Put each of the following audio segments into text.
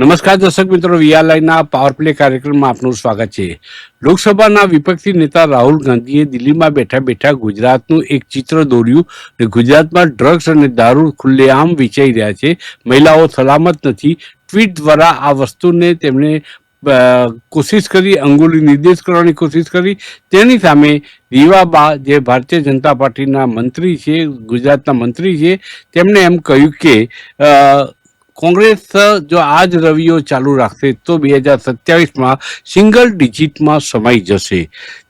નમસ્કાર દર્શક મિત્રો વીઆરઆઈના પાવર પ્લે કાર્યક્રમમાં આપનું સ્વાગત છે. લોકસભાના વિપક્ષી નેતા રાહુલ ગાંધીએ દિલ્હીમાં બેઠા બેઠા ગુજરાતનું એક ચિત્ર દોર્યું અને ગુજરાતમાં ડ્રગ્સ અને દારૂ ખુલ્લેઆમ વેચાઈ રહ્યા છે. મહિલાઓ સલામત નથી. ટ્વીટ દ્વારા આ વસ્તુને તેમણે કોશિશ કરી અંગુલી નિર્દેશ કરવાની કોશિશ કરી. તેની સામે રીવાબા જે ભારતીય જનતા પાર્ટીના મંત્રી છે, ગુજરાતના મંત્રી છે, તેમણે એમ કહ્યું કે કોંગ્રેસ જો આ જ રવિયો ચાલુ રાખશે તો બે હજાર સત્યાવીસમાં સિંગલ ડિજિટમાં સમાઈ જશે.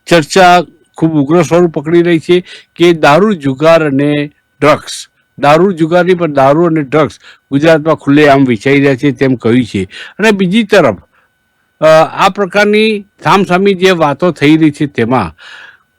ચર્ચા ખૂબ ઉગ્ર સ્વરૂપ પકડી રહી છે કે દારૂ, જુગાર અને ડ્રગ્સ. દારૂ જુગારની પણ દારૂ અને ડ્રગ્સ ગુજરાતમાં ખુલ્લેઆમ વિચારી રહ્યા છે તેમ કહ્યું છે. અને બીજી તરફ આ પ્રકારની સામસામી જે વાતો થઈ રહી છે તેમાં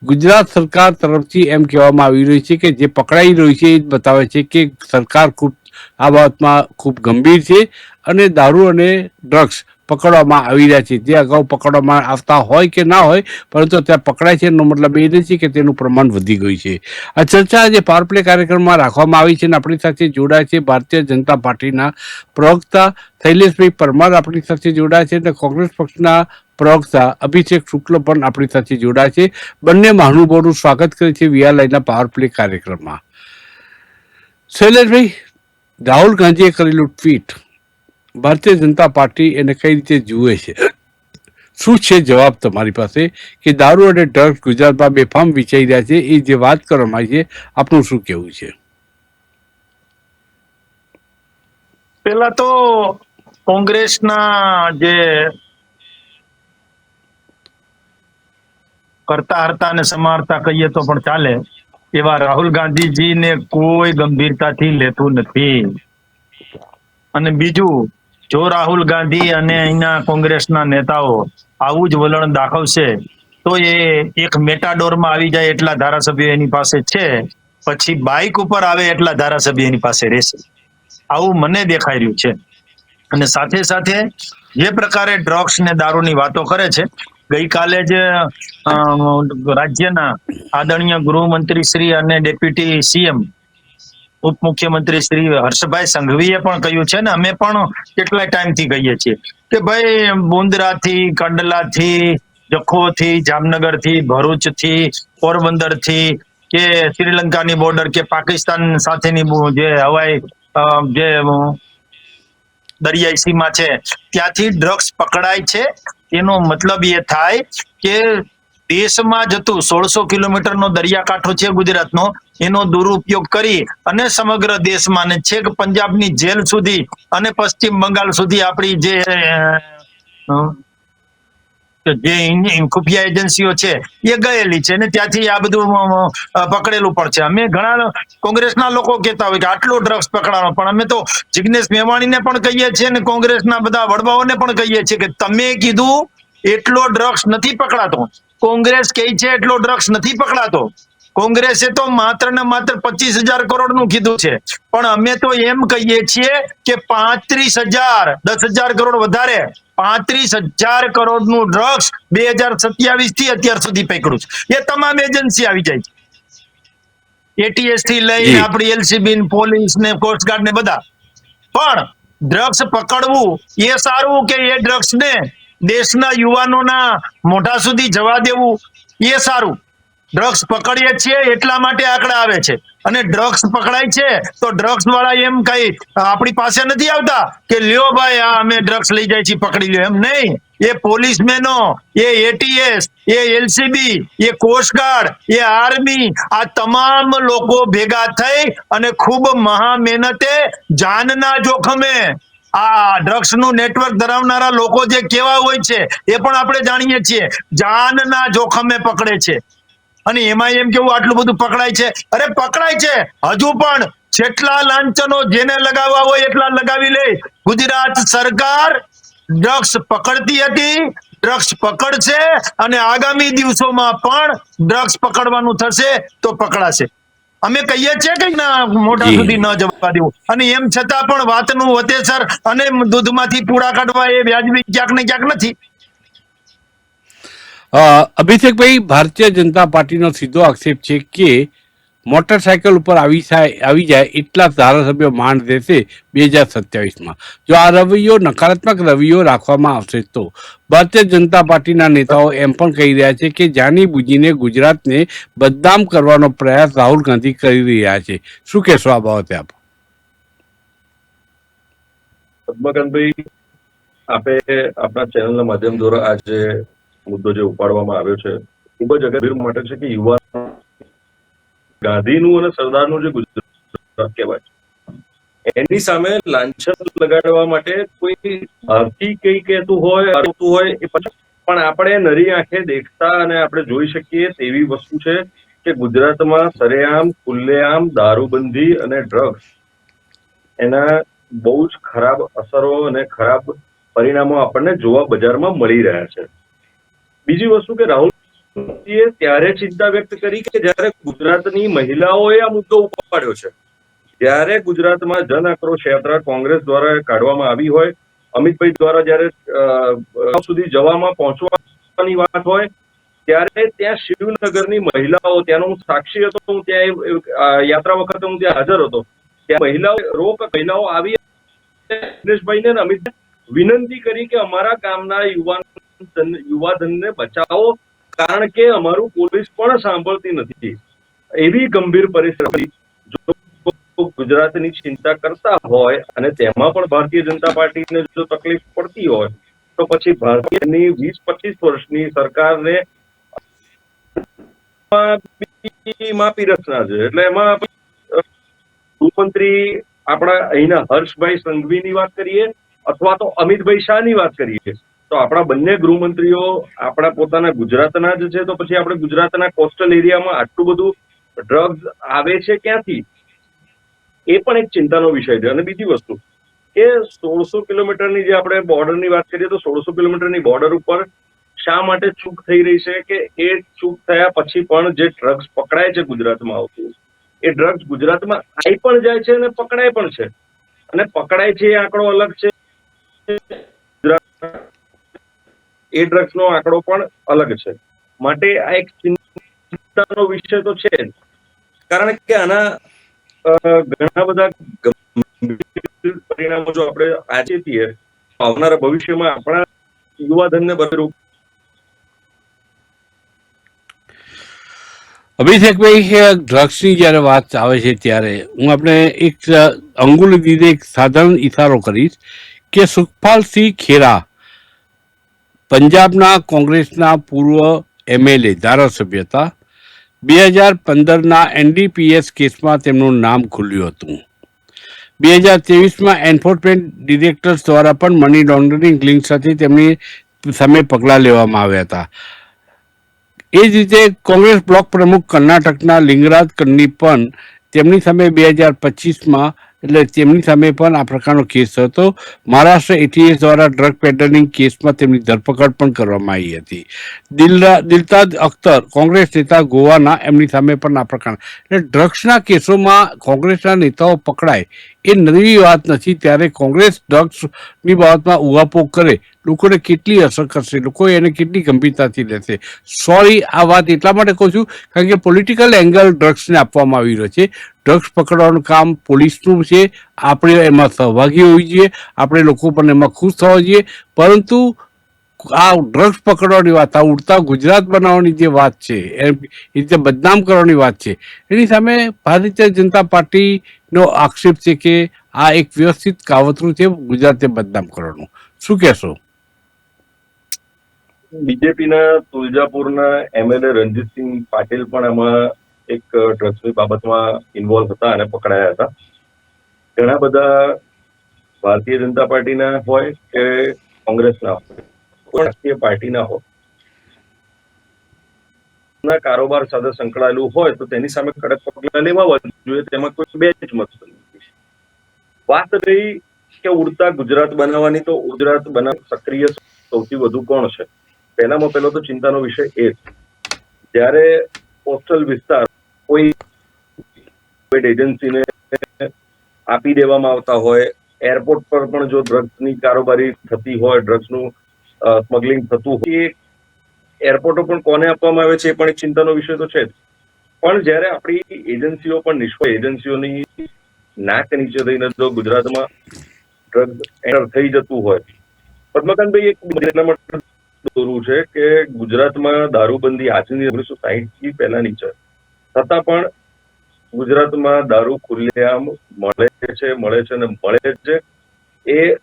ગુજરાત સરકાર તરફથી એમ કહેવામાં આવી રહ્યું છે કે જે પકડાઈ રહ્યું છે એ જ બતાવે છે કે સરકાર ખૂબ આ બાબતમાં ખૂબ ગંભીર છે અને દારૂ અને ડ્રગ્સ પકડવામાં આવી રહ્યા છે. જે અગાઉ પકડવામાં આવતા હોય કે ના હોય, પરંતુ અત્યારે પકડાય છે એનો મતલબ એ નથી કે તેનું પ્રમાણ વધી ગયું છે. આ ચર્ચા આજે પાવર પ્લે કાર્યક્રમમાં રાખવામાં આવી છે અને આપણી સાથે જોડાય છે ભારતીય જનતા પાર્ટીના પ્રવક્તા શૈલેષભાઈ પરમાર આપણી સાથે જોડાય છે અને કોંગ્રેસ પક્ષના પ્રવક્તા અભિષેક શુક્લ પણ આપણી સાથે જોડાય છે. બંને મહાનુભાવનું સ્વાગત કરે છે વીઆરઆઈના પાવર પ્લે કાર્યક્રમમાં. શૈલેષભાઈ રાહુલ ગાંધીએ કરેલું ટ્વીટ ભારતીય જનતા પાર્ટી એને કઈ રીતે જુએ છે? શું છે જવાબ તમારી પાસે? કે દારૂ અને ડ્રગ્સ ગુજરાતમાં બેફામ વિચારી રહ્યા છે, એ જે વાત કરવામાં છે, આપનું શું કહેવું છે? પેલા તો કોંગ્રેસના જે કરતા હરતા અને સમારતા કહીએ તો પણ ચાલે. એવા રાહુલ ગાંધીજીને કોઈ ગંભીરતાથી લેતું નથી. અને બીજું, જો રાહુલ ગાંધી અને અહીંના કોંગ્રેસના નેતાઓ આવું જ વલણ દાખવશે, તો એ એક મેટાડોરમાં આવી જાય એટલા ધારાસભ્યો એની પાસે છે, પછી બાઇક ઉપર આવે એટલા ધારાસભ્ય એની પાસે રહેશે. આવું મને દેખાઈ રહ્યું છે. અને સાથે સાથે જે પ્રકારે ડ્રગ્સ ને દારૂની વાતો કરે છે ગઈકાલે જ રાજ્યના આદરણીય ગૃહમંત્રી શ્રી અને ડેપ્યુટી સીએમ, ઉપમુખ્યમંત્રી શ્રી હર્ષભાઈ સંઘવીએ પણ કહ્યું છે ને, અમે પણ કેટલાય ટાઈમથી કહીએ છીએ કે ભાઈ મુન્દ્રાથી કંડલાથી, જખોથી, જામનગરથી, ભરૂચથી, પોરબંદરથી કે શ્રીલંકાની બોર્ડર કે પાકિસ્તાન સાથેની જે હવાઈ જે દરિયાઈ સીમા છે, ત્યાંથી ડ્રગ્સ પકડાય છે. એનો મતલબ એ થાય કે દેશમાં જતું સોળસો કિલોમીટરનો દરિયાકાંઠો છે ગુજરાતનો, એનો દુરુપયોગ કરી અને સમગ્ર દેશમાં ને છેક પંજાબની જેલ સુધી અને પશ્ચિમ બંગાળ સુધી આપણી જે જે ખુફિયા એજન્સીઓ છે, એ ગયેલી છે ને ત્યાંથી આ બધું પકડેલું પણ છે. અમે ઘણા કોંગ્રેસના લોકો કહેતા હોય કે આટલો ડ્રગ્સ પકડાનો પણ અમે તો જિગ્નેશ મેવાણીને પણ કહીએ છીએ અને કોંગ્રેસના બધા વડવાઓને પણ કહીએ છીએ કે તમે કીધું એટલો ડ્રગ્સ નથી પકડાતો. કોંગ્રેસ કહે છે એટલો ડ્રગ્સ નથી પકડાતો. કોંગ્રેસે તો માત્ર ને માત્ર પચીસ હજાર કરોડનું કીધું છે. પણ અમે તો એમ કહીએ છીએ કે પાંત્રીસ હજાર, દસ હજાર કરોડ વધારે પાંત્રીસ હજાર કરોડનું ડ્રગ્સ બે હજાર સત્યાવીસથી અત્યાર સુધી પકડ્યું છે. એ તમામ એજન્સી આવી જાય છે. એટીએસથી લઈને આપણી એલસીબી પોલીસ ને કોસ્ટગાર્ડ ને બધા. પણ ડ્રગ્સ પકડવું એ સારું કે એ ડ્રગ્સ ને દેશના યુવાનોના મોઢા સુધી જવા દેવું એ સારું. ડ્રગ્સ પકડીએ છીએ એટલા માટે આંકડા આવે છે. અને ડ્રગ્સ પકડાય છે તો ડ્રગ્સ વાળા એમ કઈ આપણી પાસે નથી આવતા કે લ્યો ભાઈ, આ અમે ડ્રગ્સ લઈ જાય છીએ, પકડી લ્યો. એમ નહીં. એ પોલીસમેનો, એ એટીએસ એ એલસીબી એ કોસ્ટગાર્ડ એ આર્મી આ તમામ લોકો ભેગા થઈ અને ખૂબ મહા મહેનતે જાનના જોખમે આ ડ્રગ્સનું નેટવર્ક ધરાવનારા લોકો જે કેવા હોય છે એ પણ આપણે જાણીએ છીએ. જાનના જોખમે પકડે છે. અને એમાં એમ કેવું આટલું બધું પકડાય છે? અરે પકડાય છે. હજુ પણ જેટલા લાંચનો જેને લગાવવા હોય એટલા લગાવી લે. ગુજરાત સરકાર ડ્રગ્સ પકડતી હતી ડ્રગ્સ પકડશે અને આગામી દિવસોમાં પણ ડ્રગ્સ પકડવાનું થશે તો પકડાશે. અમે કહીએ છીએ કે ના મોઢા સુધી ન જવા દેવું. અને એમ છતાં પણ વાતનું વતેસર અને દૂધમાંથી પૂરા કાઢવા એ વ્યાજબી ક્યાંક ને ક્યાંક નથી. અભિષેકભાઈ, ભારતીય જનતા પાર્ટીનો સીધો આક્ષેપ છે કે મોટરસાયકલ ઉપર આવી આવી જાય એટલા ધારાસભ્યો માંડ દેશે બે હજાર સત્યાવીસમાં. જો આ રવૈયો નકારાત્મક રવૈયો રાખવામાં આવશે તો. ભારતીય જનતા પાર્ટીના નેતાઓ એમ પણ કહી રહ્યા છે કે જાણી બુજીને ગુજરાતને બદનામ કરવાનો પ્રયાસ રાહુલ ગાંધી કરી રહ્યા છે. શું કહેશો આ બાબતે આપ? પદ્મકાંતભાઈ આપે આપણા ચેનલના માધ્યમ દ્વારા આજે મુદ્દો જે ઉપાડવામાં આવ્યો છે, ખૂબ જ અગત્ય માટે છે કે યુવા ગાંધીનું અને સરદારનું જે ગુજરાત કહેવાય છે. એની સામે લાંછન લગાડવા માટે કોઈ ભારતી કઈ કહેતું હોય, આવતું હોય એ પણ આપણે નરી આંખે દેખતા અને આપણે જોઈ શકીએ તેવી વસ્તુ છે કે ગુજરાતમાં સરેઆમ, ખુલ્લેઆમ દારૂબંધી અને ડ્રગ્સ એના બહુ જ ખરાબ અસરો અને ખરાબ પરિણામો આપણને જોવા બજારમાં મળી રહ્યા છે. બીજી વસ્તુ કે રાહુલ ત્યારે ચિંતા વ્યક્ત કરી કે જ્યારે ગુજરાતની મહિલાઓએ આ મુદ્દો ઉપાડ્યો છે, જ્યારે ગુજરાતમાં જન આક્રોશ યાત્રા કોંગ્રેસ દ્વારા કાઢવામાં આવી હોય, અમિતભાઈ દ્વારા જ્યારે સુધી જવામાં પહોંચવાની વાત હોય, ત્યારે ત્યાં શિવનગરની મહિલાઓ, ત્યાંનો હું સાક્ષી હતો, હું ત્યાં યાત્રા વખતે હું ત્યાં હાજર હતો, ત્યાં મહિલાઓ, રોક મહિલાઓ આવી દિનેશભાઈને અમિત વિનંતી કરી કે અમારા ગામના યુવાન યુવાધનને બચાવો, કારણ કે અમારું પોલીસ પણ સાંભળતી નથી. એવી ગંભીર પરિસ્થિતિ જો ગુજરાતની ચિંતા કરતા હોય અને તેમાં પણ ભારતીય જનતા પાર્ટીને જો તકલીફ પડતી હોય, તો પછી ભારતીયની વીસ પચીસ વર્ષની સરકારને માપી રચના છે. એટલે એમાં ગૃહમંત્રી આપણા અહીંના હર્ષભાઈ સંઘવીની વાત કરીએ, અથવા તો અમિતભાઈ શાહની વાત કરીએ. તો આપણા બંને ગૃહમંત્રીઓ આપણા પોતાના ગુજરાતના જ છે, તો પછી આપણે ગુજરાતના કોસ્ટલ એરિયામાં આટલું બધું ડ્રગ્સ આવે છે ક્યાંથી? એ પણ એક ચિંતાનો વિષય છે. અને બીજી વસ્તુ કે સોળસો કિલોમીટરની જે આપણે બોર્ડરની વાત કરીએ તો સોળસો કિલોમીટરની બોર્ડર ઉપર શા માટે ચૂક થઈ રહી છે કે એ ચૂક થયા પછી પણ જે ડ્રગ્સ પકડાય છે ગુજરાતમાં આવતું એ ડ્રગ્સ ગુજરાતમાં આવી પણ જાય છે અને પકડાય પણ છે. અને પકડાય છે એ આંકડો અલગ છે. એ ડ્રગ્સનો આંકડો પણ અલગ છે. માટે આ એક ચિંતાનો વિષય તો છે કારણ કે આના ઘણા બધા પરિણામો જો આપણે આચેતીએ આવનારા ભવિષ્યમાં આપણા યુવાધનને બધું અભિષેકભાઈ ડ્રગ્સની જ્યારે વાત આવે છે ત્યારે, હું આપણે એક અંગુલી દીધે એક સાધારણ ઇશારો કરીશ કે સુખપાલસિંહ ખેરા પંજાબના કોંગ્રેસના પૂર્વ એમએલએ ધારાસભ્ય હતા. બે હજાર પંદરના એનડીપીએસ કેસમાં તેમનું નામ ખુલ્યું હતું. બે હજાર ત્રેવીસમાં એન્ફોર્સમેન્ટ ડિરેક્ટર્સ દ્વારા પણ મની લોન્ડરિંગ લિંક સાથે તેમની સામે પગલાં લેવામાં આવ્યા હતા. એ જ રીતે કોંગ્રેસ બ્લોક પ્રમુખ કર્ણાટકના લિંગરાજ કન્ની પણ તેમની સામે બે હજાર પચીસમાં એટલે તેમની સામે પણ આ પ્રકારનો કેસ હતો. મહારાષ્ટ્ર એટીએસ દ્વારા ડ્રગ પેટર્નિંગ કેસમાં તેમની ધરપકડ પણ કરવામાં આવી હતી. દિલરા, દિલતાજ અખ્તર, કોંગ્રેસ નેતા ગોવાના એમની સામે પણ આ પ્રકાર એટલે ડ્રગ્સના કેસોમાં કોંગ્રેસના નેતાઓ પકડાય એ નવી વાત નથી. ત્યારે કોંગ્રેસ ડ્રગ્સની બાબતમાં ઉહાપોહ કરે. લોકોને કેટલી અસર કરશે? લોકો એને કેટલી ગંભીરતાથી લેશે? સોરી આ વાત એટલા માટે કહું છું, કારણ કે પોલિટિકલ એંગલ ડ્રગ્સને આપવામાં આવી રહ્યો છે. ડ્રગ્સ પકડવાનું કામ પોલીસનું છે. આપણે એમાં સહભાગી હોવી જોઈએ. આપણે લોકો પણ એમાં ખુશ થવા જોઈએ. પરંતુ આ ડ્રગ્સ પકડવાની વાત, આ ઉડતા ગુજરાત બનાવવાની જે વાત છે એ રીતે બદનામ કરવાની વાત છે, એની સામે ભારતીય જનતા પાર્ટીનો આક્ષેપ છે કે આ એક વ્યવસ્થિત કાવતરું છે ગુજરાતે બદનામ કરવાનું. શું કહેશો? બીજેપીના તુલજાપુરના એમએલએ રણજીતસિંહ પાટીલ પણ આમાં એક ડ્રગ્સની બાબતમાં ઇન્વોલ્વ હતા અને પકડાયા હતા. ઘણા બધા ભારતીય જનતા પાર્ટીના હોય કે કોંગ્રેસના હોય રાષ્ટ્રીય પાર્ટીના હોય ના કારોબાર સાથે સંકળાયેલું હોય તો તેની સામે કડક પગલાં લેવા જોઈએ તેમાં કોઈ બે જ મત વાત રહી કે ઉડતા ગુજરાત બનાવવાની, તો ગુજરાત બનાવ સક્રિય સૌથી વધુ કોણ છે? પહેલામાં પહેલો તો ચિંતાનો વિષય એ છે. જ્યારે કોસ્ટલ વિસ્તાર કોઈ એજન્સીને આપી દેવામાં આવતા હોય, એરપોર્ટ પર પણ જો ડ્રગ્સની કારોબારી થતી હોય, ડ્રગ્સનું સ્મગલિંગ થતું હોય, એ એરપોર્ટો પણ કોને આપવામાં આવે છે એ પણ એક ચિંતાનો વિષય તો છે જ. પણ જ્યારે આપણી એજન્સીઓ પણ નિષ્ફળ, એજન્સીઓની નાક નીચે થઈને જો ગુજરાતમાં ડ્રગ એન્ટર થઈ જતું હોય. પદ્મકાંતભાઈ એક એટલા માટે દોરવું છે કે ગુજરાતમાં દારૂબંધી આજની ઓગણીસો સાહીઠથી પહેલાની છે. છતાં પણ ગુજરાતમાં દારૂ ખુલ્લેઆમ મળે છે મળે છે અને મળે છે. એ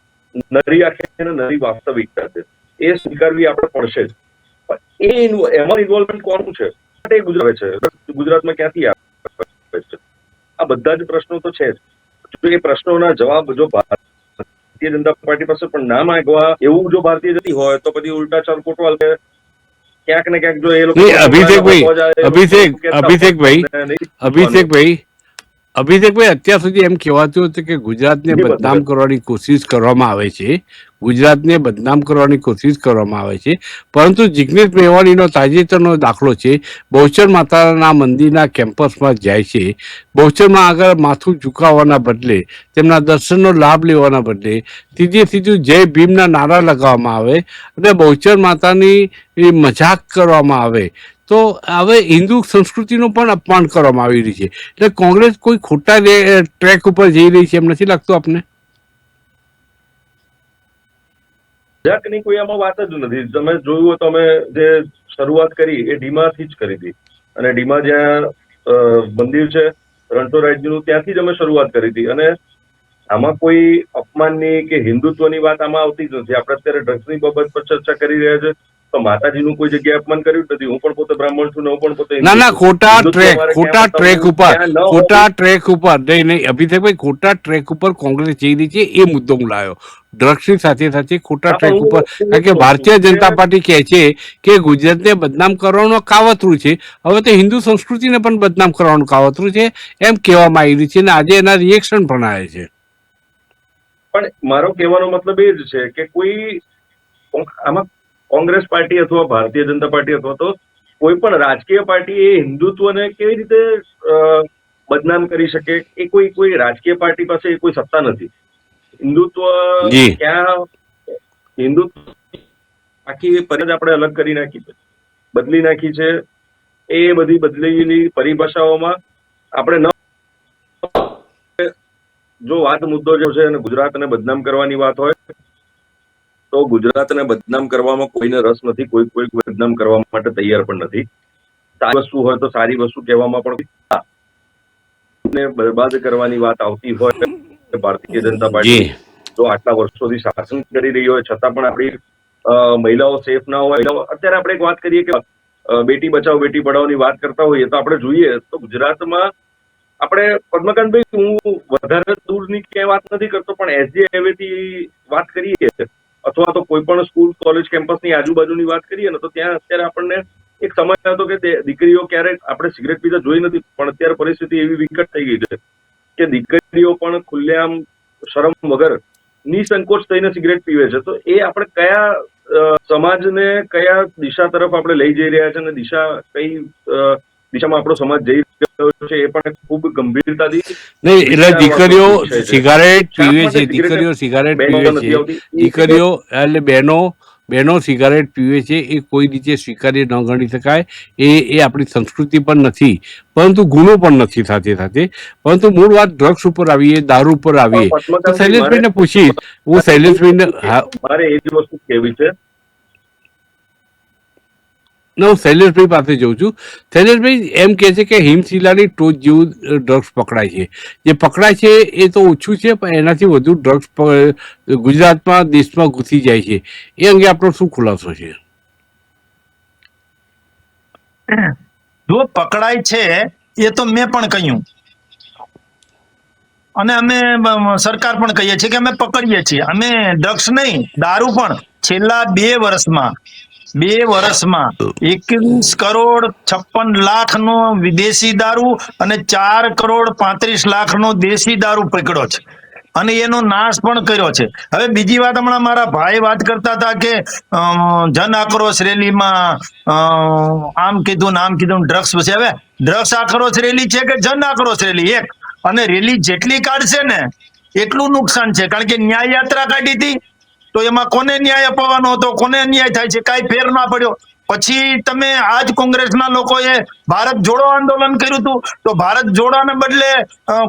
નરી આંખે નરી વાસ્તવિકતા છે. એ સ્વીકારવી આપણે પડશે જ. એ એમાં ઇન્વોલ્વમેન્ટ કોનું છે? માટે ગુજરાત છે. ગુજરાતમાં ક્યાંથી આવે છે? આ બધા જ પ્રશ્નો તો છે જ. એ પ્રશ્નોના જવાબ જો ભારતીય જનતા પાર્ટી પાસે પણ ના માંગવા એવું જો ભારતીય જતી હોય તો પછી ઉલટા ચાર કોટવાલ કે ક્યાંક ને ક્યાંક જો એ લોકો અભિષેકભાઈ, અભિષેક, અભિષેકભાઈ, અભિષેકભાઈ અભિષેકભાઈ અત્યાર સુધી એમ કહેવાતું હતું કે ગુજરાતને બદનામ કરવાની કોશિશ કરવામાં આવે છે. ગુજરાતને બદનામ કરવાની કોશિશ કરવામાં આવે છે. પરંતુ જિગ્નેશ મેવાણીનો તાજેતરનો દાખલો છે. બહુચર માતાના મંદિરના કેમ્પસમાં જાય છે. બહુચરમાં આગળ માથું ઝુકાવવાના બદલે તેમના દર્શનનો લાભ લેવાના બદલે સીધે સીધું જય ભીમના નારા લગાવવામાં આવે અને બહુચર માતાની એ મજાક કરવામાં આવે. તો હવે હિન્દુ સંસ્કૃતિનું પણ અપમાન કરવામાં આવી રહ્યું છે. એટલે કોંગ્રેસ કોઈ ખોટા ટ્રેક ઉપર જઈ રહી છે એમ નથી લાગતું આપને? મજાકની કોઈ આમાં વાત જ નથી. તમે જોયું તો અમે જે શરૂઆત કરી એ ડીમાથી જ કરી હતી. અને ડીમા જ્યાં મંદિર છે રણછોડરાયજીનું ત્યાંથી જ અમે શરૂઆત કરી હતી. અને આમાં કોઈ અપમાનની કે હિન્દુત્વની વાત આમાં આવતી જ નથી. આપણે અત્યારે ડ્રગ્સની બાબત પર ચર્ચા કરી રહ્યા છે. તો માતાજીનું કોઈ જગ્યાએ અપમાન કર્યું નથી. હું પણ પોતે બ્રાહ્મણ છું ને હું પણ પોતે ના ના ખોટા ટ્રેક ખોટા ટ્રેક ઉપર. ખોટા ટ્રેક ઉપર નહીં નહીં અભિષેકભાઈ ખોટા ટ્રેક ઉપર કોંગ્રેસ જઈ રહી છે એ મુદ્દો હું લાવ્યો. ડ્રગ્સની સાથે સાથે ખોટા ટ્રેક ઉપર કારણ કે ભારતીય જનતા પાર્ટી કહે છે કે ગુજરાતને બદનામ કરવાનું કાવતરું છે. હવે તો હિન્દુ સંસ્કૃતિને પણ બદનામ કરવાનું કાવતરું છે એમ કહેવામાં આવી રહ્યું છે અને આજે એના રિએક્શન પણ આવે છે. પણ મારો કહેવાનો મતલબ એ જ છે કે કોઈ આમાં કોંગ્રેસ પાર્ટી અથવા ભારતીય જનતા પાર્ટી અથવા તો કોઈ પણ રાજકીય પાર્ટી એ હિન્દુત્વને કેવી રીતે બદનામ કરી શકે એ કોઈ કોઈ રાજકીય પાર્ટી પાસે કોઈ સત્તા નથી હિન્દુત્વ. ક્યાં હિન્દુત્વ આખી પરિજ આપણે અલગ કરી નાખી છે બદલી નાખી છે એ બધી બદલેલી પરિભાષાઓમાં આપણે ન જો વાત મુદ્દો જો છે અને ગુજરાતને બદનામ કરવાની વાત હોય તો ગુજરાતને બદનામ કરવામાં કોઈને રસ નથી કોઈ કોઈ બદનામ કરવા માટે તૈયાર પણ નથી. સારી વસ્તુ હોય તો સારી વસ્તુ કહેવામાં પણ બરબાદ કરવાની વાત આવતી હોય ભારતીય જનતા પાર્ટી તો આટલા વર્ષોથી શાસન કરી રહી હોય છતાં પણ આપણી મહિલાઓ સેફ ના હોય. અત્યારે આપણે એક વાત કરીએ કે બેટી બચાવ બેટી પઢાવની વાત કરતા હોઈએ તો આપણે જોઈએ તો ગુજરાતમાં આપણે પદ્મકાંતભાઈ હું વધારે દૂરની ક્યાંય વાત નથી કરતો પણ એસજી હાઈવે થી વાત કરીએ અથવા તો કોઈ પણ સ્કૂલ, કોલેજ, કેમ્પસની આજુબાજુની વાત કરીએ ને, તો ત્યાં અત્યારે આપણને એક સમય હતો કે દીકરીઓ ક્યારેક આપણે સિગરેટ પીતા જોઈ નથી, પણ અત્યારે પરિસ્થિતિ એવી વિકટ થઈ ગઈ છે કે દીકરીઓ પણ ખુલ્લેઆમ શરમ વગર નિસંકોચ થઈને સિગરેટ પીવે છે. તો એ આપણે કયા સમાજને કયા દિશા તરફ આપણે લઈ જઈ રહ્યા છે અને દિશા કઈ દિશામાં આપણો સમાજ જઈ રહ્યો છે એ પણ ખૂબ ગંભીરતાથી નહીં એટલે દીકરીઓ. સિગારેટ પીવે છે દીકરીઓ સિગારેટ પીવે છે. દીકરીઓ એટલે બહેનો બહેનો સિગારેટ પીવે છે એ કોઈ રીતે સ્વીકાર્ય ન ગણી શકાય. એ એ આપણી સંસ્કૃતિ પણ નથી પરંતુ ગુનો પણ નથી સાથે સાથે. પરંતુ મૂળ વાત ડ્રગ્સ ઉપર આવીએ દારૂ ઉપર આવીએ. તો શૈલેષભાઈને પૂછીશ. હું શૈલેષભાઈને હા. મારે એ જ વસ્તુ કહેવી છે હું શૈલેષભાઈ પાસે જઉં છું. શૈલેષભાઈ એમ કહે છે કે હિમશિલાની ટોચ જેવું ડ્રગ્સ પકડાય છે. જે પકડાય છે એ તો ઓછું છે, પણ એનાથી વધુ ડ્રગ્સ ગુજરાતમાં, દેશમાં ઘૂસી જાય છે. એ અંગે આપણો શું ખુલાસો છે? જો પકડાય છે, એ તો મેં પણ કહ્યું. અને અમે, સરકાર પણ કહીએ છીએ કે અમે પકડીએ છીએ. અમે ડ્રગ્સ નહીં, દારૂ પણ. છેલ્લા બે વર્ષમાં બે વર્ષમાં એકવીસ કરોડ છપ્પન લાખ નો વિદેશી દારૂ અને ચાર કરોડ પાંત્રીસ લાખ નો દેશી દારૂ પકડ્યો છે. અને એનો નાશ પણ કર્યો છે. હવે બીજી વાત હમણાં મારા ભાઈ વાત કરતા હતા કે જન આક્રોશ રેલીમાં આમ કીધું નામ કીધું ડ્રગ્સ પછી હવે ડ્રગ્સ આક્રોશ રેલી છે કે જન આક્રોશ રેલી? એક. અને રેલી જેટલી કાઢશે ને, એટલું નુકસાન છે. કારણ કે ન્યાય યાત્રા કાઢી હતી. તો એમાં કોને ન્યાય અપાવવાનો હતો? કોને અન્યાય થાય છે? કાંઈ ફેર ના પડ્યો. પછી તમે આજ કોંગ્રેસના લોકોએ ભારત જોડો આંદોલન કર્યું હતું. તો ભારત જોડાને બદલે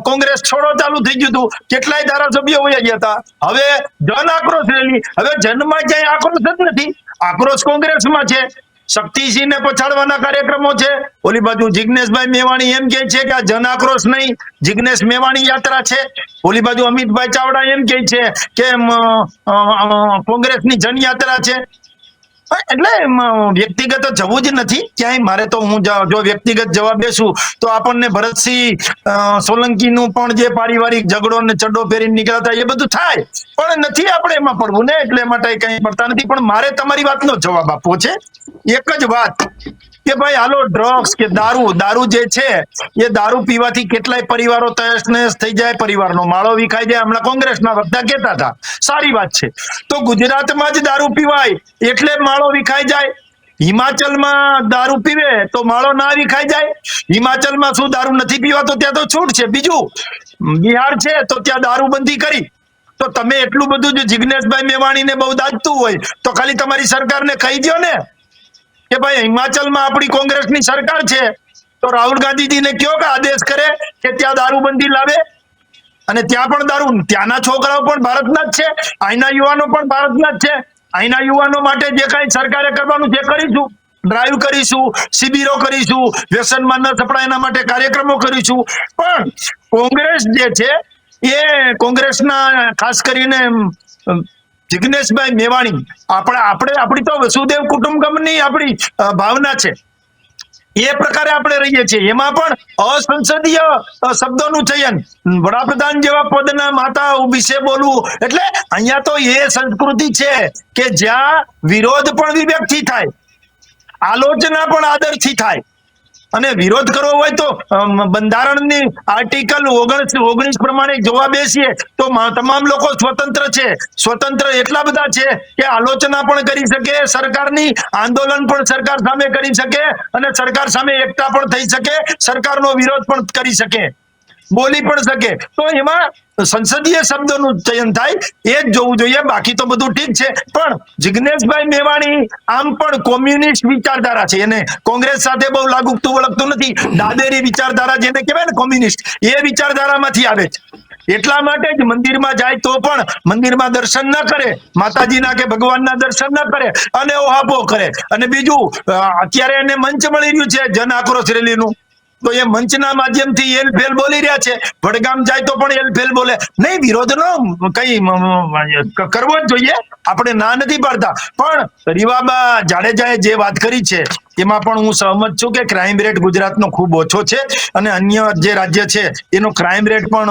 કોંગ્રેસ છોડો ચાલુ થઈ ગયું હતું. કેટલાય ધારાસભ્યો હોય ગયા હતા. હવે જન આક્રોશ રેલી હવે જનમાં ક્યાંય આક્રોશ જ નથી. આક્રોશ કોંગ્રેસમાં છે. શક્તિસિંહને પછાડવાના કાર્યક્રમો છે. ઓલી બાજુ જિગ્નેશભાઈ મેવાણી એમ કે છે કે આ જન આક્રોશ નહીં, જિગ્નેશ મેવાણી યાત્રા છે. ઓલી બાજુ અમિતભાઈ ચાવડા એમ કે છે કે કોંગ્રેસની જન યાત્રા છે. એટલે વ્યક્તિગત જવું જ નથી. ક્યાંય મારે તો હું જ- વ્યક્તિગત જવાબ દેશું તો આપણને ભરતસિંહ અ, સોલંકીનું પણ જે પારિવારિક ઝઘડો ને ચડ્ડો ફેરીને નીકળતા એ બધું થાય. પણ નથી આપણે એમાં પડવું ને એટલે માટે કઈ પડતા નથી. પણ મારે તમારી વાતનો જવાબ આપવો છે. એક જ વાત. કે ભાઈ, હાલો ડ્રગ્સ કે દારૂ દારૂ જે છે, એ દારૂ પીવાથી કેટલાય પરિવારો તયસ નયસ થઈ જાય, પરિવારનો માળો વિખાઈ જાય. હમણાં કોંગ્રેસના વક્તા કહેતા હતા. સારી વાત છે. તો ગુજરાતમાં જ દારૂ પીવાય એટલે માળો વિખાઈ જાય. હિમાચલમાં દારૂ પીવે તો માળો ના વિખાઈ જાય. હિમાચલમાં શું દારૂ નથી પીવાતો ત્યાં તો છૂટ છે. બીજું, બિહાર છે તો ત્યાં દારૂબંધી કરી. તો તમે એટલું બધું જો જિગ્નેશભાઈ મેવાણીને બહુ દાજતું હોય, તો ખાલી તમારી સરકારને કહી દો ને. કે ભાઈ હિમાચલમાં આપણી કોંગ્રેસની સરકાર છે, તો રાહુલ ગાંધીજીને કયો કે આદેશ કરે કે ત્યાં દારૂબંધી લાવે? અને ત્યાં પણ દારૂ, ત્યાંના છોકરાઓ પણ ભારતના જ છે, અહીંના યુવાનો પણ ભારતના જ છે. અહીંના યુવાનો માટે જે કાંઈ સરકારે કરવાનું જે કરીશું. ડ્રાઈવ કરીશું, શિબિરો કરીશું, વ્યસનમાં ન સપડાય એના માટે કાર્યક્રમો કરીશું. પણ કોંગ્રેસ જે છે, એ કોંગ્રેસના ખાસ કરીને જિગ્નેશભાઈ મેવાણી, આપણે આપણે આપણી તો વસુદેવ કુટુંબકમની આપણી ભાવના છે. એ પ્રકારે આપણે રહીએ છીએ. એમાં પણ અસંસદીય શબ્દોનું ચયન. વડાપ્રધાન જેવા પદના માતા વિશે બોલવું. એટલે અહીંયા તો એ સંસ્કૃતિ છે કે જ્યાં વિરોધ પણ વિવેકથી થાય. આલોચના પણ આદરથી થાય. અને વિરોધ કરવો હોય તો બંધારણની આર્ટિકલ ઓગણીસ ઓગણીસ પ્રમાણે જોવા બેસીએ તો તમામ લોકો સ્વતંત્ર છે. સ્વતંત્ર એટલા બધા છે કે આલોચના પણ કરી શકે, સરકારની આંદોલન પણ સરકાર સામે કરી શકે અને સરકાર સામે એકતા પણ થઈ શકે, સરકારનો વિરોધ પણ કરી શકે. બોલી પણ શકે. તો એમાં સંસદીય શબ્દોનું ચયન થાય, એ જ જોવું જોઈએ. બાકી તો બધું ઠીક છે. પણ જિજ્ઞેશભાઈ મેવાણી આમ પણ કોમ્યુનિસ્ટ વિચારધારા છે. એને કોંગ્રેસ સાથે બહુ લાગુકતું વળગતું નથી. દાદેરી વિચારધારા જેને કહેવાય ને કોમ્યુનિસ્ટ, એ વિચારધારામાંથી આવે છે. એટલા માટે જ મંદિરમાં જાય તો પણ મંદિરમાં દર્શન ન કરે, માતાજીના કે ભગવાનના દર્શન ન કરે અને ઓહાપો કરે. અને બીજું અત્યારે એને મંચ મળી રહ્યું છે, જન આક્રોશ રેલીનું. તો એ મંચના માધ્યમથી એલ ફેલ બોલી રહ્યા છે. વડગામ જાય તો પણ એલ ફેલ બોલે. નહીં વિરોધનો કઈ, મ- મ- ક- કરવો જ જોઈએ. આપણે ના નથી પાડતા. પણ રીવાબા જાડેજાએ જે વાત કરી છે, એમાં પણ હું સહમત છું કે ક્રાઇમ રેટ ગુજરાતનો ખૂબ ઓછો છે અને અન્ય જે રાજ્ય છે, એનો ક્રાઇમ રેટ પણ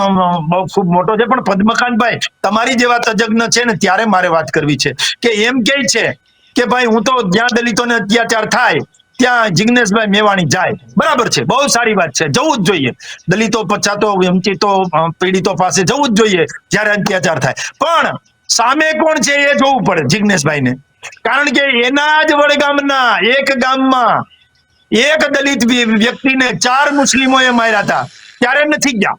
બહુ ખૂબ મોટો છે. પણ પદ્મકાંતભાઈ, તમારી જેવા તજજ્ઞ છે ને, ત્યારે મારે વાત કરવી છે કે એમ કે છે કે ભાઈ, હું તો જ્યાં દલિતોને અત્યાચાર થાય ત્યાં જિગ્નેશભાઈ મેવાણી જાય. બરાબર છે. બહુ સારી વાત છે. જવું જ જોઈએ. દલિતો પછાતો વંચિતો પીડિતો પાસે જવું જ જોઈએ જ્યારે અત્યાચાર થાય. પણ સામે કોણ છે એ જોવું પડે જિગ્નેશભાઈને. કારણ કે એના જ વડગામના એક ગામમાં એક દલિત વ્યક્તિને ચાર મુસ્લિમોએ માર્યા હતા. ત્યારે નથી ગયા.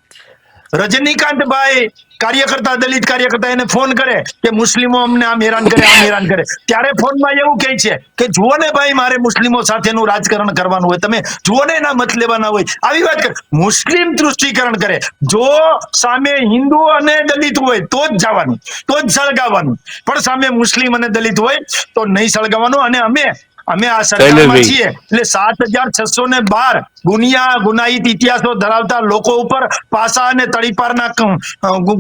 રજનીકાંતભાઈ કાર્યકર્તા, દલિત કાર્યકર્તા એને ફોન કરે કે મુસ્લિમો અમને આમ હેરાન કરે, આમ હેરાન કરે. ત્યારે ફોનમાં એવું કહે છે કે, જુઓ ને ભાઈ, મારે મુસ્લિમો સાથેનું રાજકારણ કરવાનું હોય. તમે જુઓ ને એના મત લેવાના હોય. આવી વાત કરે. મુસ્લિમ તૃષ્ટિકરણ કરે. જો સામે હિન્દુ અને દલિત હોય, તો જ જવાનું, તો જ સળગાવવાનું. પણ સામે મુસ્લિમ અને દલિત હોય, તો નહીં સળગાવવાનું. અને અમે અમે આ સરકારમાં છીએ. એટલે સાત હજાર છસો ને બાર ગુનિયા ગુનાહિત ઇતિહાસો ધરાવતા લોકો ઉપર પાસા અને તળીપારના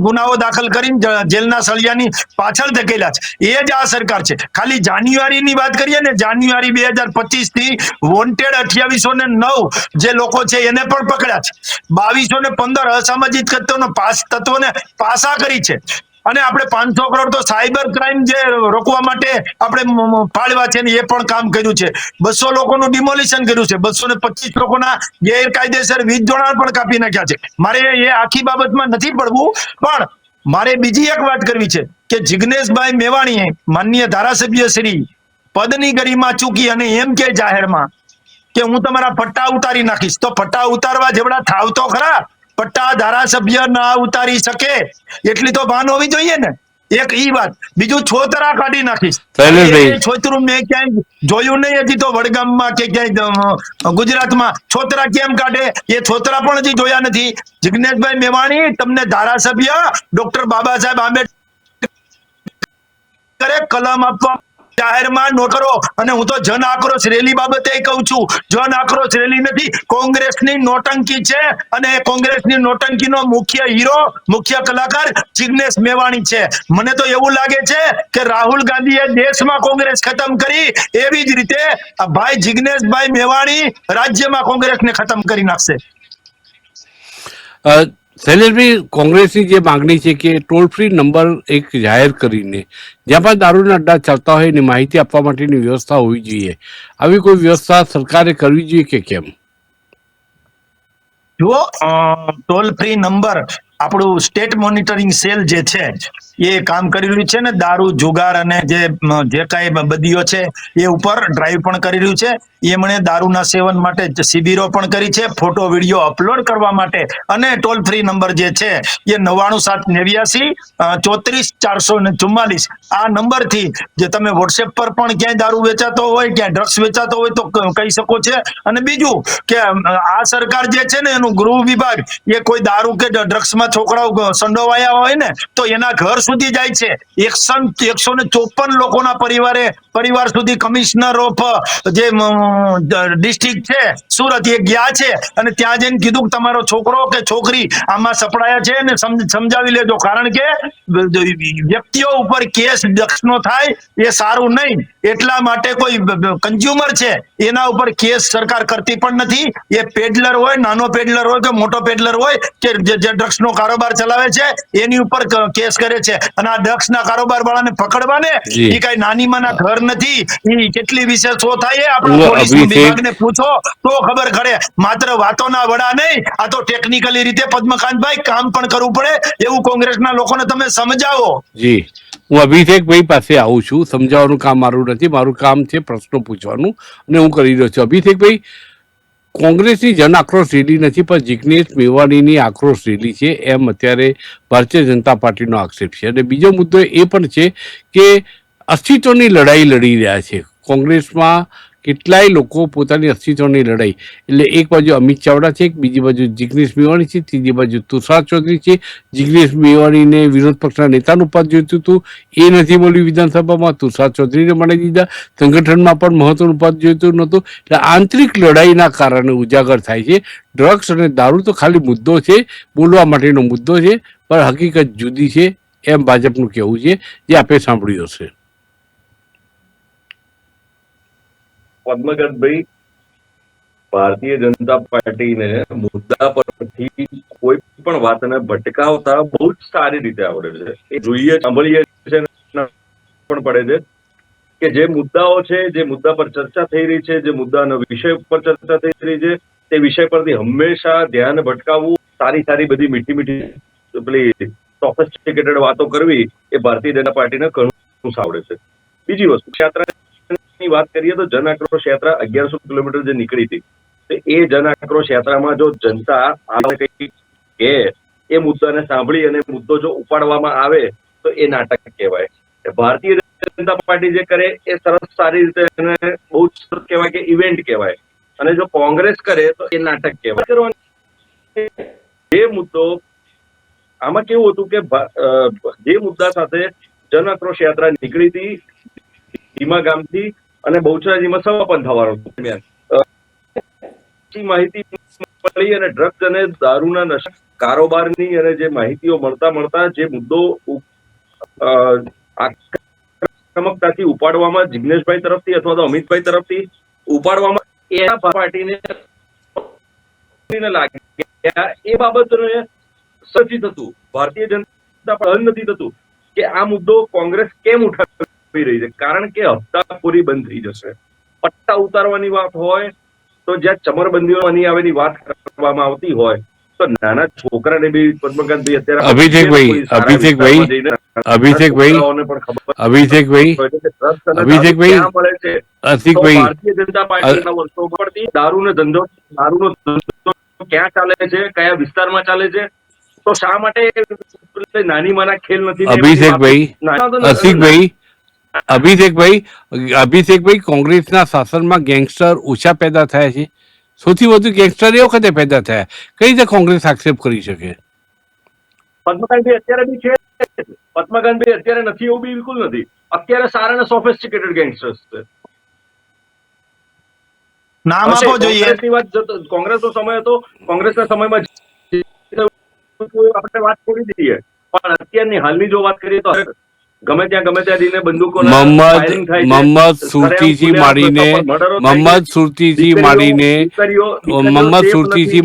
ગુનાઓ દાખલ કરીને જેલના સળિયાની પાછળ ધકેલા છે. એ જ આ સરકાર છે. ખાલી જાન્યુઆરીની વાત કરીએ ને જાન્યુઆરી બે હજાર પચીસથી વોન્ટેડ અઠ્યાવીસો ને નવ જે લોકો છે એને પણ પકડ્યા છે. બાવીસો ને પંદર અસામાજિક તત્વોનો પાસ તત્વોને પાસા કરી છે. અને આપણે પાંચસો કરોડ તો સાયબર ક્રાઇમ જે રોકવા માટે આપણે ફાળવા છે ને એ પણ કામ કર્યું છે. બસો લોકોનું ડિમોલિશન કર્યું છે. બસો ને પચીસ લોકોના ગેરકાયદેસર વીજ જોડાણ પણ કાપી નાખ્યા છે. મારે એ આખી બાબતમાં નથી પડવું, પણ મારે બીજી એક વાત કરવી છે કે જિગ્નેશભાઈ મેવાણીએ માનનીય ધારાસભ્ય શ્રી પદની ગરિમા ચૂકી અને એમ કે જાહેરમાં કે હું તમારા પટ્ટા ઉતારી નાખીશ. તો પટ્ટા ઉતારવા જેવડા થાવ તો ખરા? પટ્ટા ધારાસભ્ય ના ઉતારી શકે એટલી તો ભાન હોવી જોઈએ ને. એક ઈ વાત. બીજું છોતરા કાઢી નાખીશ. છોતરું મેં ક્યાંય જોયું નહીં. હજી તો વડગામમાં કે ક્યાંય ગુજરાતમાં છોતરા કેમ કાઢે? એ છોતરા પણ હજી જોયા નથી. જિગ્નેશભાઈ મેવાણી તમને ધારાસભ્ય ડોક્ટર બાબા સાહેબ આંબેડકરે કલમ આપવા જાહેરમાં ન કરો. અને હું તો જન આક્રોશ રેલી બાબતે કહું છું. જન આક્રોશ રેલી નથી. કોંગ્રેસની નોટંકી છે અને કોંગ્રેસની નોટંકીનો મુખ્ય હીરો, મુખ્ય કલાકાર જિગ્નેશ મેવાણી છે. મને તો એવું લાગે છે કે રાહુલ ગાંધીએ દેશમાં કોંગ્રેસ ખતમ કરી. એવી જ રીતે ભાઈ જિગ્નેશભાઈ મેવાણી રાજ્યમાં કોંગ્રેસને ખતમ કરી નાખશે. શૈલેષભાઈ કોંગ્રેસની જે માંગણી છે કે ટોલ ફ્રી નંબર એક જાહેર કરીને જ્યાં પણ દારૂના અડ્ડા ચાલતા હોય એની માહિતી આપવા માટેની વ્યવસ્થા હોવી જોઈએ. આવી કોઈ વ્યવસ્થા સરકારે કરવી જોઈએ કે કેમ? જો ટોલ ફ્રી નંબર આપણું સ્ટેટ મોનિટરિંગ સેલ જે છે, એ કામ કરી રહ્યું છે ને, દારૂ, જુગાર અને જે જે કાંઈ બદીઓ છે, એ ઉપર ડ્રાઈવ પણ કરી રહ્યું છે. એમણે દારૂના સેવન માટે શિબિરો પણ કરી છે ફોટો વીડિયો અપલોડ કરવા માટે. અને ટોલ ફ્રી નંબર જે છે, એ નવ્વાણું સાત નેવ્યાસી ચોત્રીસ ચારસો ને ચુમ્માલીસ. આ નંબરથી જે તમે વોટ્સએપ પર પણ ક્યાંય દારૂ વેચાતો હોય, ક્યાંય ડ્રગ્સ વેચાતો હોય, તો કહી શકો છે. અને બીજું કે આ સરકાર જે છે ને, એનું ગૃહ વિભાગ, એ કોઈ દારૂ કે ડ્રગ્સમાં છોકરાઓ સંડોવાયા હોય ને, તો એના ઘર સુધી જાય છે. એકસો એકસો ને ચોપન લોકોના પરિવારે પરિવાર સુધી કમિશનર ઓફ જે ડિસ્ટ્રિક્ટ છે સુરત એ ગયા છે અને ત્યાં જઈને કીધું કે તમારો છોકરો કે છોકરી આમાં સપડાયા છે ને સમજાવી લેજો. કારણ કે વ્યક્તિઓ ઉપર કેસ દક્ષનો થાય એ સારું નહીં. એટલા માટે કોઈ કન્ઝ્યુમર છે એના ઉપર કેસ સરકાર કરતી પણ નથી. એ પેડલર હોય નાનો પેડલર હોય કે મોટો પેડલર હોય કે જે ડ્રગ્સનો કારોબાર ચલાવે છે એની ઉપર કેસ કરે છે. અને આ ડ્રગ્સના કારોબાર વાળાને પકડવાને એ કઈ નાનીમાં માના નથી એ કેટલી વિશે થાય આપણા પોલીસ વિભાગને પૂછો તો ખબર પડે માત્ર વાતોના વડા નહીં આ તો ટેકનિકલી રીતે પદ્મકાંતભાઈ કામ પણ કરવું પડે એવું કોંગ્રેસના લોકોને તમે સમજાવો. જી. હું અભિષેકભાઈ પાસે આવું છું સમજાવવાનું કામ મારું નથી મારું કામ છે પ્રશ્નો પૂછવાનું અને હું કરી રહ્યો છું. અભિષેકભાઈ કોંગ્રેસની જન આક્રોશ રેલી નથી પણ જિગ્નેશ મેવાણીની આક્રોશ રેલી છે એમ અત્યારે ભારતીય જનતા પાર્ટીનો આક્ષેપ છે. અને બીજો મુદ્દો એ પણ છે કે અસ્તિત્વની લડાઈ લડી રહ્યા છે. કોંગ્રેસમાં કેટલાય લોકો પોતાની અસ્તિત્વની લડાઈ. એટલે એક બાજુ અમિત ચાવડા છે, બીજી બાજુ જિગ્નેશ મેવાણી છે, ત્રીજી બાજુ તુષાર ચૌધરી છે. જિગ્નેશ મેવાણીને વિરોધ પક્ષના નેતાનું પદ જોઈતું હતું. એ નથી મળ્યું વિધાનસભામાં. તુષાર ચૌધરીને મળી દીધા. સંગઠનમાં પણ મહત્વનું પદ જોઈતું નહોતું. એટલે આંતરિક લડાઈના કારણે ઉજાગર થાય છે. ડ્રગ્સ અને દારૂ તો ખાલી મુદ્દો છે. બોલવા માટેનો મુદ્દો છે. પણ હકીકત જુદી છે. એમ ભાજપનું કહેવું છે. જે આપે સાંભળ્યું હશે. પદ્મગતભાઈ ભારતીય જનતા પાર્ટીને મુદ્દા પરથી કોઈ પણ વાતને ભટકાવતા બહુ જ સારી રીતે આવડે છે. એ જોઈએ, સાંભળીએ છે પણ પડે છે કે જે મુદ્દાઓ છે, જે મુદ્દા પર ચર્ચા થઈ રહી છે, જે મુદ્દાના વિષય પર ચર્ચા થઈ રહી છે, તે વિષય પરથી હંમેશા ધ્યાન ભટકાવવું, સારી સારી બધી મીઠી મીઠી પેલી સોફિસ્ટિકેટેડ વાતો કરવી એ ભારતીય જનતા પાર્ટીને ઘણું સાવડે છે. બીજી વસ્તુ યાત્રાની વાત કરીએ તો જન આક્રોશ યાત્રા અગિયારસો કિલોમીટર જે નીકળી હતી એ જન આક્રોશ યાત્રામાં જો જનતા કે એ મુદ્દાને સાંભળી અને મુદ્દો જો ઉપાડવામાં આવે તો એ નાટક કહેવાય. ભારતીય જનતા પાર્ટી જે કરે એ સરસ સારી રીતે એને બહુ જ સરસ કહેવાય કે ઇવેન્ટ કહેવાય. અને જો કોંગ્રેસ કરે તો એ નાટક કહેવાય. કરવાનું જે મુદ્દો આમાં કેવું હતું કે જે મુદ્દા સાથે જન આક્રોશ યાત્રા નીકળી હતી ધીમા ગામથી અને બહુચરાજીમાં સમાપન થવાનું દરમિયાન. માહિતી મળી અને ડ્રગ્સ અને દારૂના નશા કારોબારની અને જે માહિતીઓ મળતા મળતા જે મુદ્દો આક્રમકતાથી ઉપાડવામાં જિગ્નેશભાઈ તરફથી અથવા તો અમિતભાઈ તરફથી ઉપાડવામાં એના પાર્ટીને એ બાબતને સજી થતું ભારતીય જનતા પણ નથી થતું કે આ મુદ્દો કોંગ્રેસ કેમ ઉઠાવી રહી છે. કારણ કે હપ્તાખોરી બંધ થઈ જશે. પટ્ટા ઉતારવાની વાત હોય તો જ્યાં ચમરબંધીઓની આવેલી વાત કરવામાં આવતી હોય તો નાના છોકરાને બી પદ્મકાંતભાઈ અત્યારે અભિષેકભાઈ, અભિષેકભાઈ, અભિષેકભાઈ, અભિષેકભાઈ અભિષેકભાઈ, મળે છે? અસિકભાઈ ભારતીય જનતા પાર્ટીના વર્ષો પરથી દારૂનો ધંધો દારૂનો ધંધો ક્યાં ચાલે છે? કયા વિસ્તારમાં ચાલે છે? તો શા માટે નાની માના ખેલ નથી અભિષેકભાઈ અસિકભાઈ અભિષેકભાઈ અભિષેકભાઈ કોંગ્રેસના શાસનમાં ગેંગસ્ટર ઓછા પેદા થયા છે સૌથી વધુ ગેંગસ્ટર એ વખતે પેદા થયા કઈ રીતે કોંગ્રેસ આક્ષેપ કરી શકે પદ્મકાંતભાઈ અત્યારે બી છે પદ્મકાંતભાઈ અત્યારે નથી એવું બી બિલકુલ નથી અત્યારે સારા અને સોફિસ્ટિકેટેડ ગેંગસ્ટર્સ છે નામ આપો જોઈએ કોંગ્રેસની વાત કોંગ્રેસનો સમય હતો કોંગ્રેસના સમયમાં આપણે વાત કરી દઈએ પણ અત્યારની હાલની જો વાત કરીએ તો ગમે ત્યાં ગમે ત્યાં જઈને બંદૂકો મોહમ્મદ. મોહમ્મદ સુરતીજી મારીને મોહમ્મદ દીકરીઓ- દીકરીઓ મોહમ્મદ safe સુરતીથી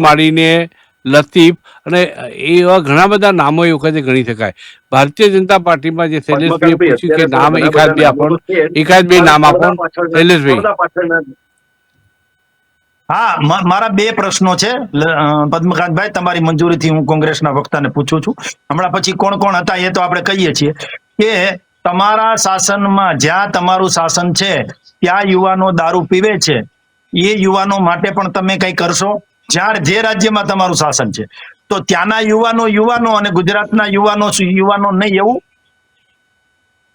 લતીફ અને એવા ઘણા બધા નામો એ વખતે ગણી શકાય. ભારતીય જનતા પાર્ટીમાં જે શૈલેષભાઈ પૂછ્યું કે નામ એકાદ બે આપો. એકાદ બે નામ આપો શૈલેષભાઈ. હા મારા બે પ્રશ્નો છે. પદ્મકાંતભાઈ તમારી મંજૂરીથી હું કોંગ્રેસના વક્તાને પૂછું છું. હમણાં પછી કોણ કોણ હતા એ તો આપણે કહીએ છીએ. કે તમારા શાસનમાં જ્યાં તમારું શાસન છે, ત્યાં યુવાનો દારૂ પીવે છે. એ યુવાનો માટે પણ તમે કંઈ કરશો? જ્યાં જે રાજ્યમાં તમારું શાસન છે. તો ત્યાંના યુવાનો યુવાનો અને ગુજરાતના યુવાનો યુવાનો નહીં એવું?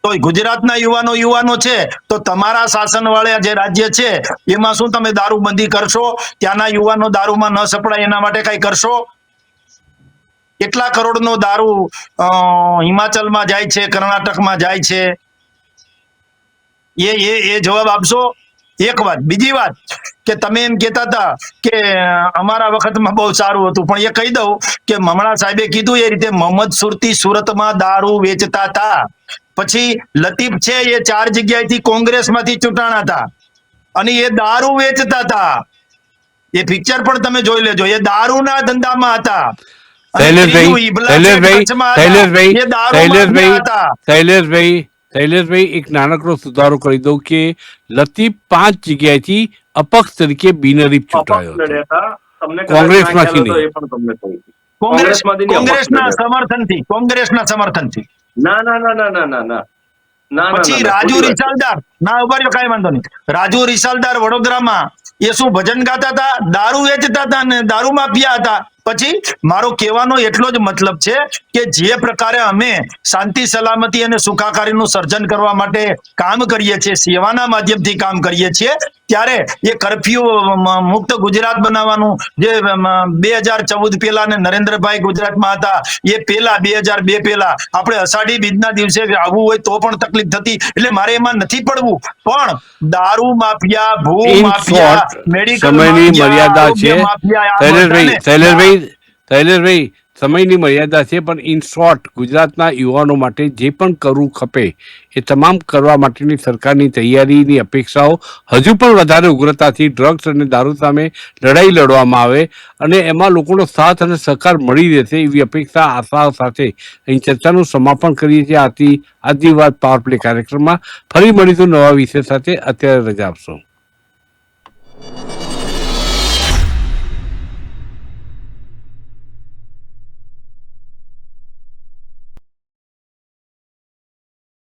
તો ગુજરાતના યુવાનો યુવાનો છે, તો તમારા શાસન વાળા જે રાજ્ય છે, એમાં શું તમે દારૂબંધી કરશો? ત્યાંના યુવાનો દારૂમાં ન સપડાય, એના માટે કઈ કરશો? કેટલા કરોડનો દારૂ હિમાચલમાં જાય છે, કર્ણાટકમાં જાય છે? એ એ એ જવાબ આપશો? એક વાત. બીજી વાત કે તમે એમ કહેતા હતા કે અમારા વખતમાં બહુ સારું હતું. પણ એ કહી દઉં કે મમણા સાહેબે કીધું એ રીતે મોહમ્મદ સુરતી સુરતમાં દારૂ વેચતા હતા. પછી લતીફ છે એ ચાર જગ્યાએથી કોંગ્રેસમાંથી ચૂંટાણા હતા. અને એ દારૂ વેચતા હતા. એ પિક્ચર પણ તમે જોઈ લેજો. એ દારૂના ધંધામાં હતા. શૈલેષભાઈ શૈલેષભાઈ શૈલેષભાઈ શૈલેષભાઈ શૈલેષભાઈ શૈલેષભાઈ એક નાનકડો સુધારો કરી દઉં કે લતીફ પાંચ જગ્યાએથી અપક્ષ તરીકે બિનરીફ ચૂંટાયો કોંગ્રેસમાંથી નહીં કોંગ્રેસના સમર્થનથી સમર્થનથી ના ના ના ના ના ના ના. પછી રાજુ રિસાલદાર ના ઊભા કઈ વાંધો નહીં. રાજુ રિસાલદાર વડોદરામાં એ શું ભજન ગાતા હતા? દારૂ વેચતા હતા ને દારૂ માં માફિયા હતા. પછી મારો કહેવાનો એટલો જ મતલબ છે કે જે પ્રકારે અમે શાંતિ સલામતી અને સુખાકારીનું સર્જન કરવા માટે કામ કરીએ છીએ સેવાના માધ્યમથી કામ કરીએ છીએ ત્યારે એ કરફ્યુ મુક્ત ગુજરાત બનાવવાનું જે બે હજાર ચૌદ પેલા ને નરેન્દ્રભાઈ ગુજરાતમાં હતા એ પેલા બે હજાર બે પેલા આપણે અષાઢી બીજના દિવસે આવવું હોય તો પણ તકલીફ થતી એટલે મારે એમાં નથી પડવું. પણ દારૂ માફિયા ભૂ માફિયા મેડિકલ સમયની મર્યાદા છે. શૈલેષભાઈ શૈલેષભાઈ શૈલેષભાઈ સમયની મર્યાદા છે, પણ ઇન શોર્ટ ગુજરાતના યુવાનો માટે જે પણ કરવું ખપે, એ તમામ કરવા માટેની સરકારની તૈયારીની અપેક્ષાઓ હજુ પણ વધારે ઉગ્રતાથી ડ્રગ્સ અને દારૂ સામે લડાઈ લડવામાં આવે અને એમાં લોકોનો સાથ અને સહકાર મળી રહેશે એવી અપેક્ષા આશા સાથે અહીં ચર્ચાનું સમાપન કરીએ છીએ. આથી આજની વાત પાવર પ્લે કાર્યક્રમમાં ફરી મળીશું નવા વિષય સાથે. અત્યારે રજા આપશો.